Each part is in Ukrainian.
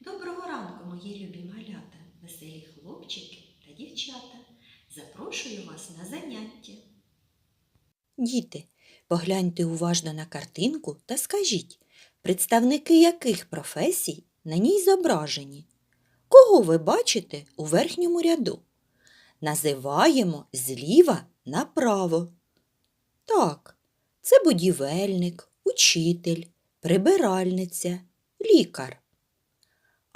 Доброго ранку, мої любі малята, веселі хлопчики та дівчата. Запрошую вас на заняття. Діти, погляньте уважно на картинку та скажіть, представники яких професій на ній зображені? Кого ви бачите у верхньому ряду? Називаємо зліва направо. Так, це будівельник, учитель, прибиральниця, лікар.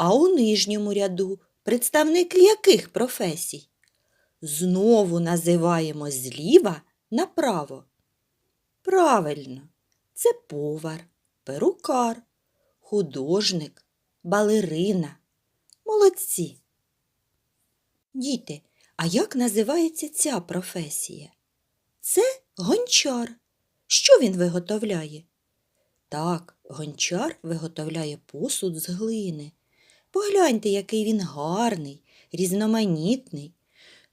А у нижньому ряду представники яких професій? Знову називаємо зліва направо. Правильно, це повар, перукар, художник, балерина. Молодці. Діти, а як називається ця професія? Це гончар. Що він виготовляє? Так, гончар виготовляє посуд з глини. Погляньте, який він гарний, різноманітний.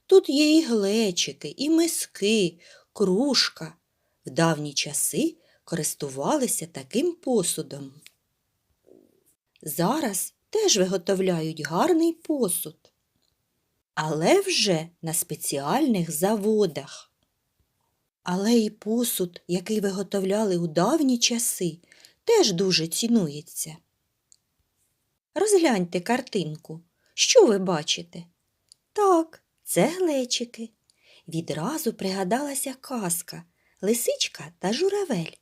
Тут є і глечики, і миски, кружка. В давні часи користувалися таким посудом. Зараз теж виготовляють гарний посуд, але вже на спеціальних заводах. Але і посуд, який виготовляли у давні часи, теж дуже цінується. Розгляньте картинку. Що ви бачите? Так, це глечики. Відразу пригадалася казка Лисичка та журавель.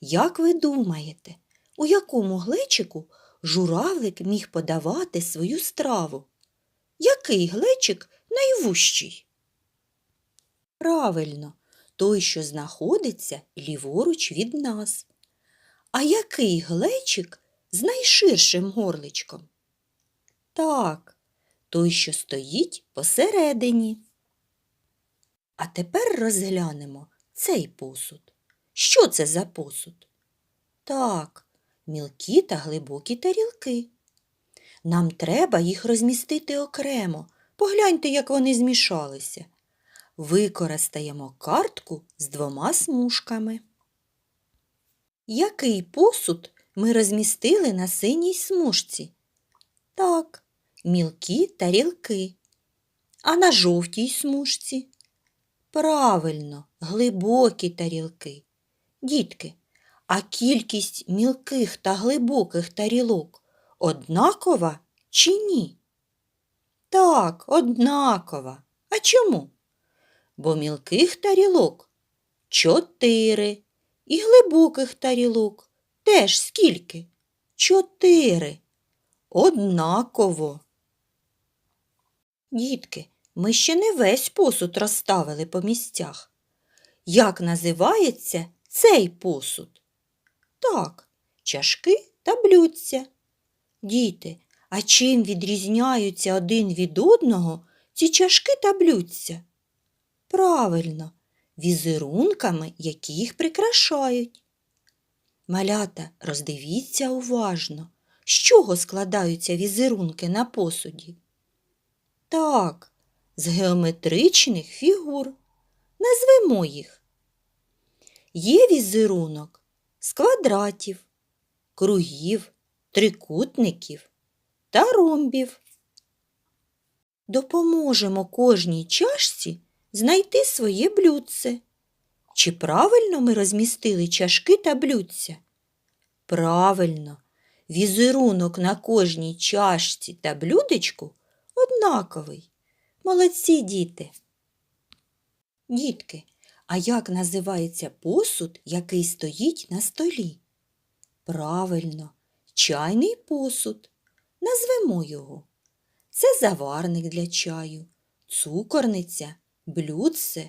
Як ви думаєте, у якому глечику журавлик міг подавати свою страву? Який глечик найвужчий? Правильно, той, що знаходиться ліворуч від нас. А який глечик з найширшим горличком? Так, той, що стоїть посередині. А тепер розглянемо цей посуд. Що це за посуд? Так, мілкі та глибокі тарілки. Нам треба їх розмістити окремо. Погляньте, як вони змішалися. Використаємо картку з двома смужками. Який посуд ми розмістили на синій смужці? Так, мілкі тарілки. А на жовтій смужці? Правильно, глибокі тарілки. Дітки, а кількість мілких та глибоких тарілок однакова чи ні? Так, однакова. А чому? Бо мілких тарілок чотири, і глибоких тарілок теж скільки? Чотири. Однаково. Дітки, ми ще не весь посуд розставили по місцях. Як називається цей посуд? Так, чашки та блюдця. Діти, а чим відрізняються один від одного ці чашки та блюдця? Правильно, візерунками, які їх прикрашають. Малята, роздивіться уважно, з чого складаються візерунки на посуді. Так, з геометричних фігур. Назвемо їх. Є візерунок з квадратів, кругів, трикутників та ромбів. Допоможемо кожній чашці знайти своє блюдце. Чи правильно ми розмістили чашки та блюдця? Правильно, візерунок на кожній чашці та блюдечку однаковий. Молодці діти. Дітки, а як називається посуд, який стоїть на столі? Правильно, чайний посуд. Назвемо його. Це заварник для чаю, цукорниця, блюдце,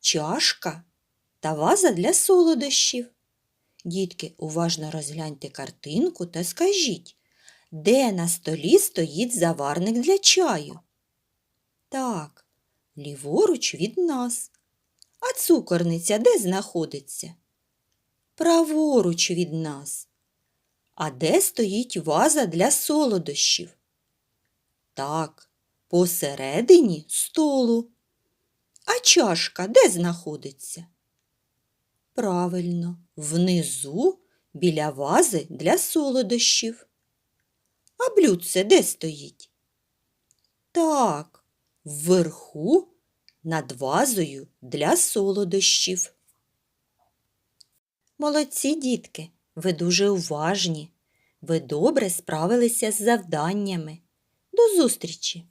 чашка та ваза для солодощів. Дітки, уважно розгляньте картинку та скажіть, де на столі стоїть заварник для чаю? Так, ліворуч від нас. А цукорниця де знаходиться? Праворуч від нас. А де стоїть ваза для солодощів? Так, посередині столу. А чашка де знаходиться? Правильно, внизу біля вази для солодощів. А блюдце де стоїть? Так, вверху над вазою для солодощів. Молодці, дітки, ви дуже уважні. Ви добре справилися з завданнями. До зустрічі!